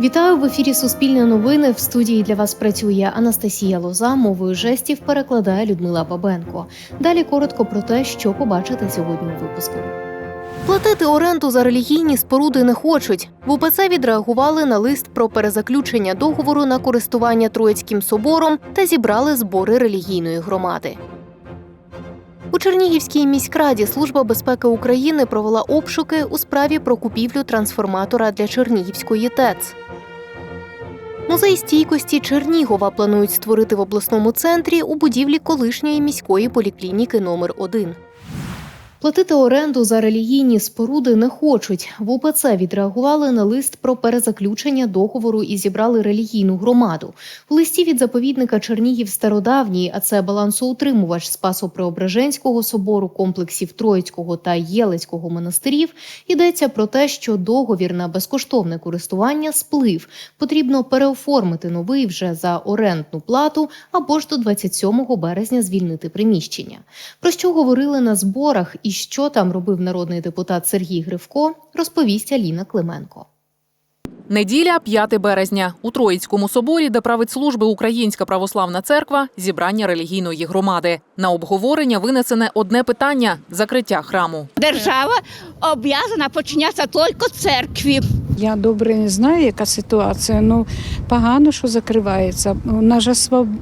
Вітаю в ефірі Суспільне новини. В студії для вас працює Анастасія Лоза. Мовою жестів перекладає Людмила Бабенко. Далі коротко про те, що побачите сьогодні у випуску. Платити оренду за релігійні споруди не хочуть. В УПЦ відреагували на лист про перезаключення договору на користування Троїцьким собором та зібрали збори релігійної громади. У Чернігівській міськраді Служба безпеки України провела обшуки у справі про купівлю трансформатора для Чернігівської ТЕЦ. Музей стійкості Чернігова планують створити в обласному центрі у будівлі колишньої міської поліклініки номер 1 Платити оренду за релігійні споруди не хочуть. В УПЦ відреагували на лист про перезаключення договору і зібрали релігійну громаду. В листі від заповідника Чернігів Стародавній, а це балансоутримувач Спасо-Преображенського собору, комплексів Троїцького та Єлецького монастирів, йдеться про те, що договір на безкоштовне користування сплив. Потрібно переоформити новий вже за орендну плату або ж до 27 березня звільнити приміщення. Про що говорили на зборах і що там робив народний депутат Сергій Гривко, розповість Аліна Клименко. Неділя, 5 березня. У Троїцькому соборі, де править служби Українська православна церква, зібрання релігійної громади. На обговорення винесене одне питання закриття храму. Держава обов'язана починятися тільки церкві. Я добре не знаю, яка ситуація. Ну погано, що закривається. У нас же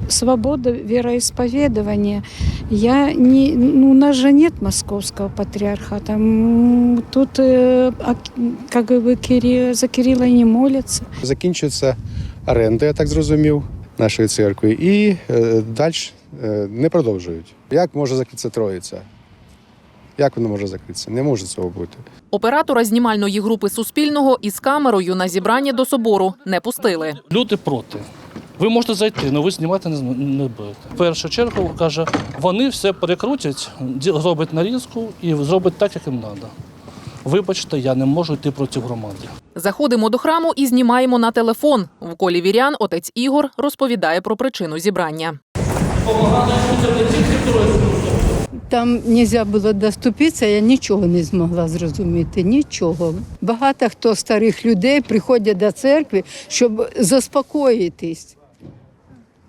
свобода віроісповідування. Я не, ну, у нас же нет московського патріархата. Тут как бы Кирил, за Кирила не моляться. Закінчується оренда, я так зрозумів, нашої церкви, і е, далі е, не продовжують. Як може закритися Троїця? Як воно може закритися? Не може цього бути. Оператора знімальної групи Суспільного із камерою на зібрання до собору не пустили. Люди проти. Ви можете зайти, але ви знімати не, не будете. В першу чергу каже, вони все перекрутять, ді- зроблять нарізку і зроблять так, як їм треба. Вибачте, я не можу йти проти громади. Заходимо до храму і знімаємо на телефон. В колі вірян отець Ігор розповідає про причину зібрання. Там нельзя було доступитися, я нічого не змогла зрозуміти. Нічого. Багато хто старих людей приходять до церкви, щоб заспокоїтись.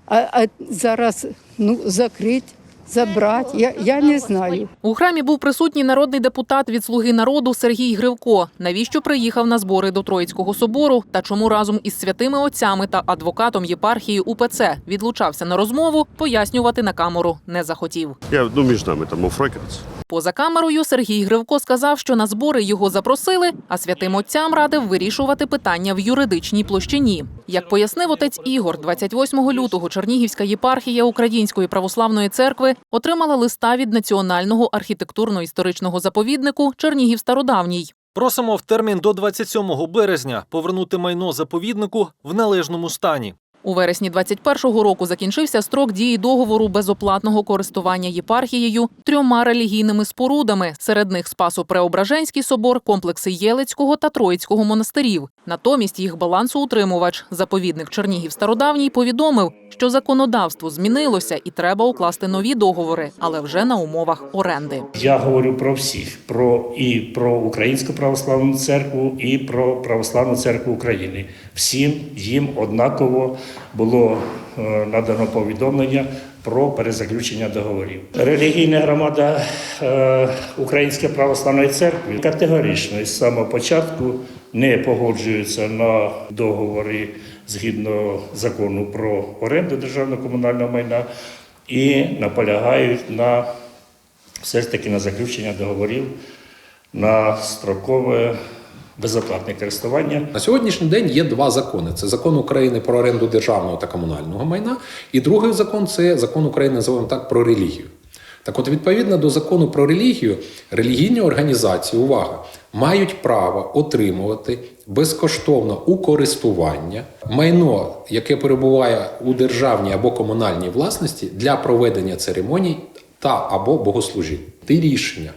А, а зараз ну, закрити, забрати. Я, я не знаю. У храмі був присутній народний депутат від Слуги народу Сергій Гривко. Навіщо приїхав на збори до Троїцького собору та чому разом із святими отцями та адвокатом єпархії УПЦ відлучався на розмову, пояснювати на камеру не захотів. Я ну між нами там офрекерс. Поза камерою Сергій Гривко сказав, що на збори його запросили, а святим отцям радив вирішувати питання в юридичній площині. Як пояснив отець Ігор, 28 лютого Чернігівська єпархія Української православної церкви отримала листа від національного архітектурно-історичного заповіднику Чернігів Стародавній. Просимо в термін до 27 березня повернути майно заповіднику в належному стані. У вересні 21-го року закінчився строк дії договору безоплатного користування єпархією трьома релігійними спорудами. Серед них Спасо-Преображенський собор, комплекси Єлецького та Троїцького монастирів. Натомість їх балансоутримувач, заповідник Чернігів Стародавній, повідомив, що законодавство змінилося і треба укласти нові договори, але вже на умовах оренди. Я говорю про всіх: про і про Українську православну церкву, і про Православну церкву України. Всім їм однаково було е, надано повідомлення про перезаключення договорів. Релігійна громада е, Української православної церкви категорично із самого початку не погоджується на договори згідно закону про оренду державно-комунального майна і наполягають на все ж таки на заключення договорів на строкове безоплатне користування. На сьогоднішній день є два закони: це закон України про оренду державного та комунального майна, і другий закон це закон України, називаємо так, про релігію. Так от, відповідно до закону про релігію, релігійні організації, увага, мають право отримувати безкоштовно у користування майно, яке перебуває у державній або комунальній власності для проведення церемоній та або богослужінь. Ті рішення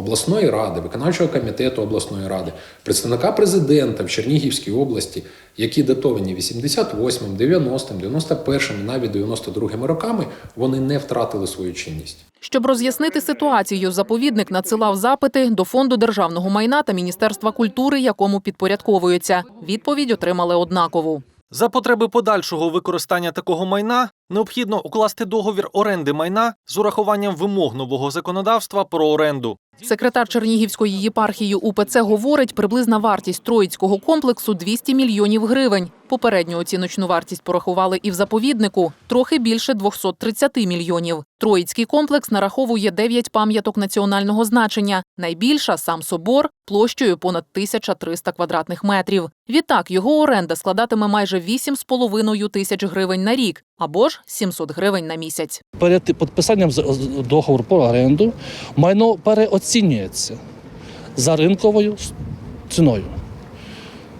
обласної ради, виконавчого комітету обласної ради, представника президента в Чернігівській області, які датовані 88-м, 90-м, 91-м навіть 92-ми роками, вони не втратили свою чинність. Щоб роз'яснити ситуацію, заповідник надсилав запити до фонду державного майна та міністерства культури, якому підпорядковується. Відповідь отримали однакову. За потреби подальшого використання такого майна необхідно укласти договір оренди майна з урахуванням вимог нового законодавства про оренду. Секретар Чернігівської єпархії УПЦ говорить, приблизна вартість Троїцького комплексу 200 мільйонів гривень. Попередню оціночну вартість порахували і в заповіднику – трохи більше 230 мільйонів. Троїцький комплекс нараховує 9 пам'яток національного значення. Найбільша – сам собор, площею понад 1300 квадратних метрів. Відтак, його оренда складатиме майже 8,5 тисяч гривень на рік або ж 700 гривень на місяць. Перед підписанням договору про оренду майно переоцінюється за ринковою ціною.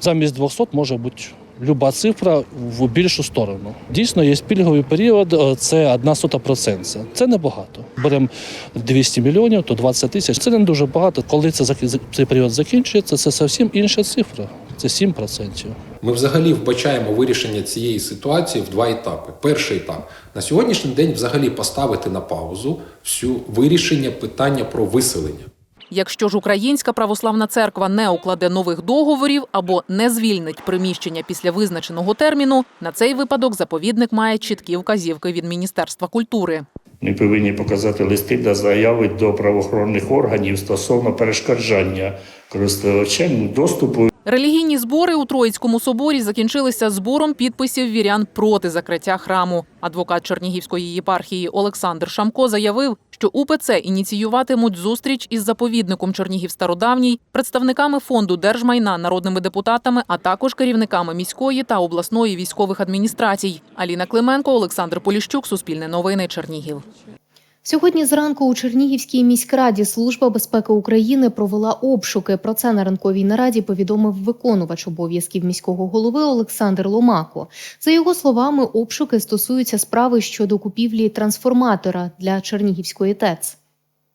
Замість 200 може бути люба цифра в більшу сторону. Дійсно, є пільговий період, е, це одна сота процента. Це небагато. Беремо 200 мільйонів, то 20 тисяч. Це не дуже багато. Коли це цей період закінчується, це зовсім інша цифра. Це 7%. Ми взагалі вбачаємо вирішення цієї ситуації в два етапи. Перший етап на сьогоднішній день взагалі поставити на паузу всю вирішення питання про виселення. Якщо ж Українська православна церква не укладе нових договорів або не звільнить приміщення після визначеного терміну, на цей випадок заповідник має чіткі вказівки від Міністерства культури. Ми повинні показати листи та заяви до правоохоронних органів стосовно перешкоджання користувачам доступу Релігійні збори у Троїцькому соборі закінчилися збором підписів вірян проти закриття храму. Адвокат Чернігівської єпархії Олександр Шамко заявив, що УПЦ ініціюватимуть зустріч із заповідником Чернігів Стародавній, представниками фонду держмайна, народними депутатами, а також керівниками міської та обласної військових адміністрацій. Аліна Клименко, Олександр Поліщук, Суспільне новини, Чернігів. Сьогодні зранку у Чернігівській міськраді Служба безпеки України провела обшуки. Про це на ранковій нараді повідомив виконувач обов'язків міського голови Олександр Ломако. За його словами, обшуки стосуються справи щодо купівлі трансформатора для Чернігівської ТЕЦ.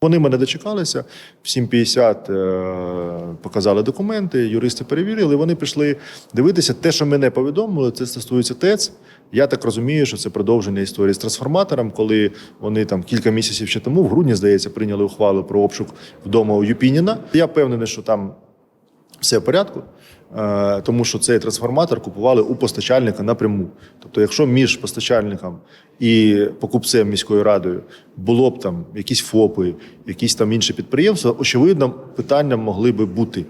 Вони мене дочекалися, в 7.50 е, показали документи, юристи перевірили. Вони прийшли дивитися те, що мене повідомили. Це стосується ТЕЦ. Я так розумію, що це продовження історії з трансформатором, коли вони там кілька місяців ще тому, в грудні, здається, прийняли ухвалу про обшук вдома у Юпініна. Я впевнений, що там все в порядку, тому що цей трансформатор купували у постачальника напряму. Тобто, якщо між постачальником і покупцем міською радою було б там якісь ФОПи, якісь там інші підприємства, очевидно, питання могли би бути.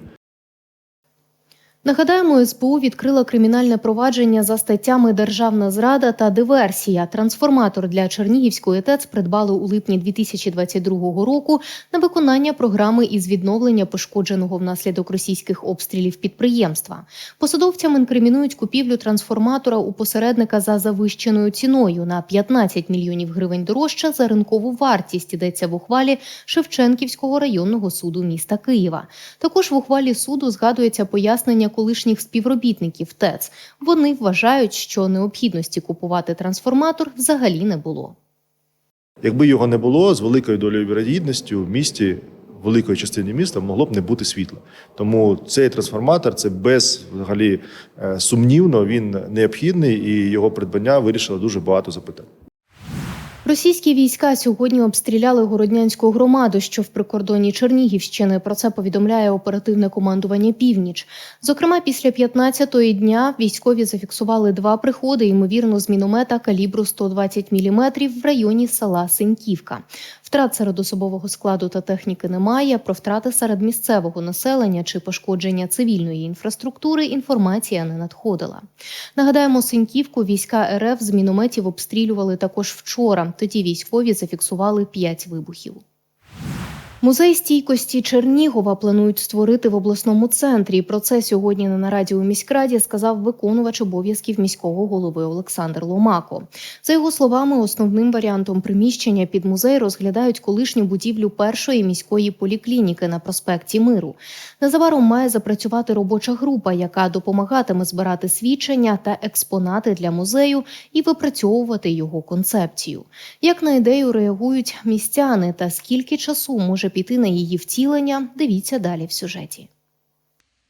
Нагадаємо, СБУ відкрила кримінальне провадження за статтями Державна зрада та диверсія. Трансформатор для Чернігівської ТЕЦ придбали у липні 2022 року на виконання програми із відновлення пошкодженого внаслідок російських обстрілів підприємства. Посадовцям інкримінують купівлю трансформатора у посередника за завищеною ціною на 15 мільйонів гривень дорожче за ринкову вартість. Йдеться в ухвалі Шевченківського районного суду міста Києва. Також в ухвалі суду згадується пояснення колишніх співробітників ТЕЦ. Вони вважають, що необхідності купувати трансформатор взагалі не було. Якби його не було, з великою долею вірогідності в місті, великої частині міста, могло б не бути світла. Тому цей трансформатор це без взагалі е, сумнівно, він необхідний і його придбання вирішило дуже багато запитань. Російські війська сьогодні обстріляли городнянську громаду, що в прикордонні Чернігівщини. Про це повідомляє оперативне командування Північ. Зокрема, після 15-ї дня військові зафіксували два приходи, ймовірно, з міномета калібру 120 мм в районі села Синьківка. Втрат серед особового складу та техніки немає. Про втрати серед місцевого населення чи пошкодження цивільної інфраструктури інформація не надходила. Нагадаємо, Синьківку війська РФ з мінометів обстрілювали також вчора. Тоді військові зафіксували п'ять вибухів. Музей стійкості Чернігова планують створити в обласному центрі. Про це сьогодні на нараді у міськраді сказав виконувач обов'язків міського голови Олександр Ломако. За його словами, основним варіантом приміщення під музей розглядають колишню будівлю першої міської поліклініки на проспекті Миру. Незабаром має запрацювати робоча група, яка допомагатиме збирати свідчення та експонати для музею і випрацьовувати його концепцію. Як на ідею реагують містяни та скільки часу може піти на її втілення, дивіться далі в сюжеті.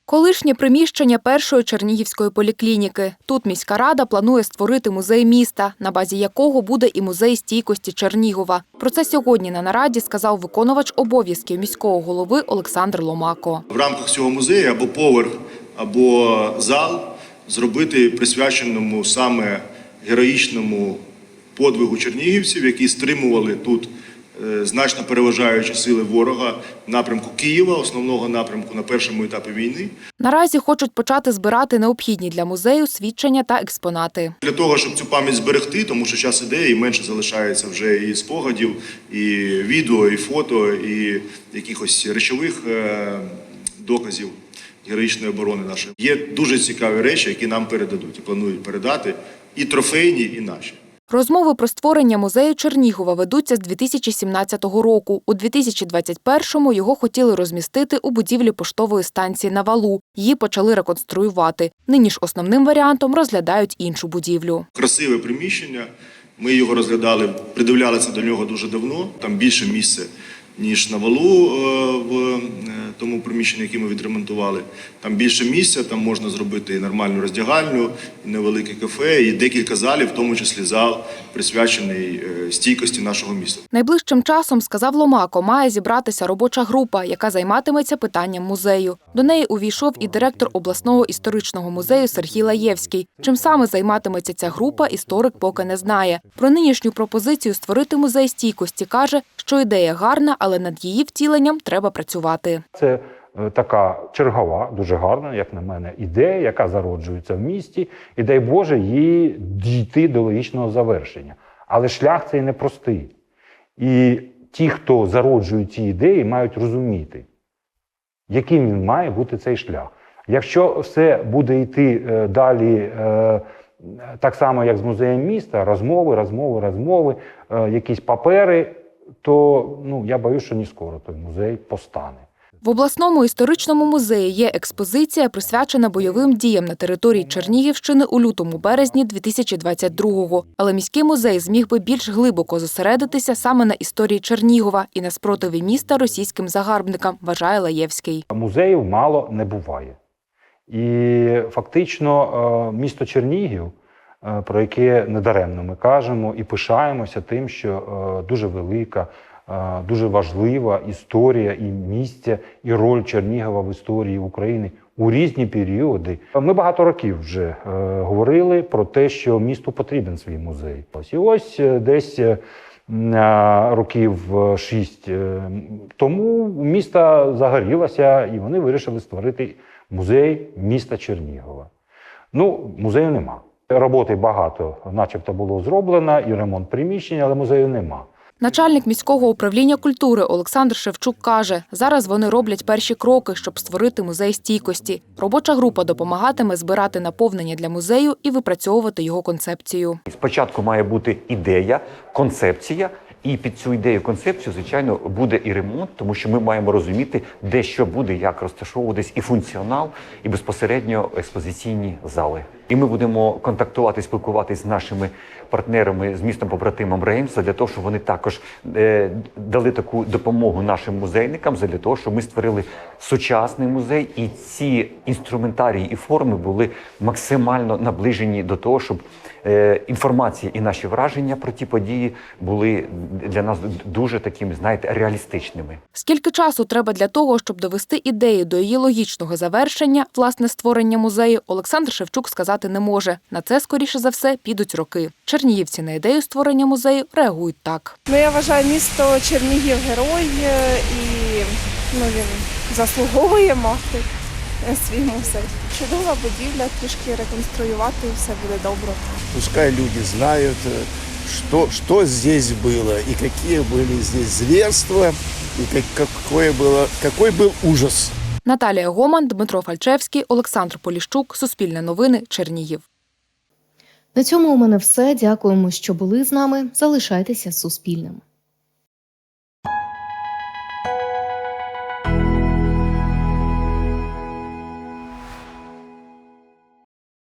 Колишнє приміщення першої Чернігівської поліклініки. Тут міська рада планує створити музей міста, на базі якого буде і музей стійкості Чернігова. Про це сьогодні на нараді сказав виконувач обов'язків міського голови Олександр Ломако. В рамках цього музею або поверх, або зал зробити присвяченому саме героїчному подвигу чернігівців, які стримували тут значно переважаючі сили ворога в напрямку Києва, основного напрямку на першому етапі війни. Наразі хочуть почати збирати необхідні для музею свідчення та експонати. Для того, щоб цю пам'ять зберегти, тому що час іде і менше залишається вже і спогадів, і відео, і фото, і якихось речових е, доказів героїчної оборони нашої. Є дуже цікаві речі, які нам передадуть і планують передати і трофейні, і наші. Розмови про створення музею Чернігова ведуться з 2017 року. У 2021-му його хотіли розмістити у будівлі поштової станції на валу. Її почали реконструювати. Нині ж основним варіантом розглядають іншу будівлю. Красиве приміщення. Ми його розглядали, придивлялися до нього дуже давно. Там більше місця, ніж на валу е, в е, тому приміщенні, яке ми відремонтували. Там більше місця, там можна зробити і нормальну роздягальню, і невелике кафе, і декілька залів, в тому числі зал, присвячений е, стійкості нашого міста. Найближчим часом, сказав Ломако, має зібратися робоча група, яка займатиметься питанням музею. До неї увійшов і директор обласного історичного музею Сергій Лаєвський. Чим саме займатиметься ця група, історик поки не знає. Про нинішню пропозицію створити музей стійкості каже, що ідея гарна, але над її втіленням треба працювати. Це е, така чергова, дуже гарна, як на мене, ідея, яка зароджується в місті, і дай Боже їй дійти до логічного завершення. Але шлях цей непростий. І ті, хто зароджують ці ідеї, мають розуміти, яким він має бути цей шлях. Якщо все буде йти е, далі е, так само, як з музеєм міста, розмови, розмови, розмови, е, якісь папери, то ну, я боюсь, що не скоро той музей постане. В обласному історичному музеї є експозиція, присвячена бойовим діям на території Чернігівщини у лютому березні 2022-го. Але міський музей зміг би більш глибоко зосередитися саме на історії Чернігова і на спротиві міста російським загарбникам, вважає Лаєвський. Музеїв мало не буває. І фактично е, місто Чернігів, е, про яке недаремно ми кажемо і пишаємося тим, що е, дуже велика, дуже важлива історія і місця, і роль Чернігова в історії України у різні періоди. Ми багато років вже е, говорили про те, що місту потрібен свій музей. Ось і ось е, десь. е, років шість тому міста загорілося, і вони вирішили створити музей міста Чернігова. Ну, музею нема. Роботи багато, начебто, було зроблено, і ремонт приміщення, але музею нема. Начальник міського управління культури Олександр Шевчук каже, зараз вони роблять перші кроки, щоб створити музей стійкості. Робоча група допомагатиме збирати наповнення для музею і випрацьовувати його концепцію. Спочатку має бути ідея, концепція, і під цю ідею, концепцію, звичайно, буде і ремонт, тому що ми маємо розуміти, де що буде, як розташовуватись, і функціонал, і безпосередньо експозиційні зали. І ми будемо контактувати, спілкуватись з нашими партнерами з містом побратимом Реймса для того, щоб вони також е, дали таку допомогу нашим музейникам, для того, щоб ми створили сучасний музей, і ці інструментарії і форми були максимально наближені до того, щоб е, інформація і наші враження про ті події були для нас дуже такими, знаєте, реалістичними. Скільки часу треба для того, щоб довести ідею до її логічного завершення, власне створення музею, Олександр Шевчук сказати не може. На це, скоріше за все, підуть роки. Чернігівці на ідею створення музею реагують так. Ну, я вважаю, місто Чернігів герой е, і ну, він заслуговує мати е, свій музей. Чудова будівля, трішки реконструювати і все буде добре. Пускай люди знают, э, что, что здесь было и какие были здесь зверства, и как, какое было, какой был ужас. Наталія Гоман, Дмитро Фальчевський, Олександр Поліщук, Суспільне новини, Чернігів. На цьому у мене все. Дякуємо, що були з нами. Залишайтеся Суспільним.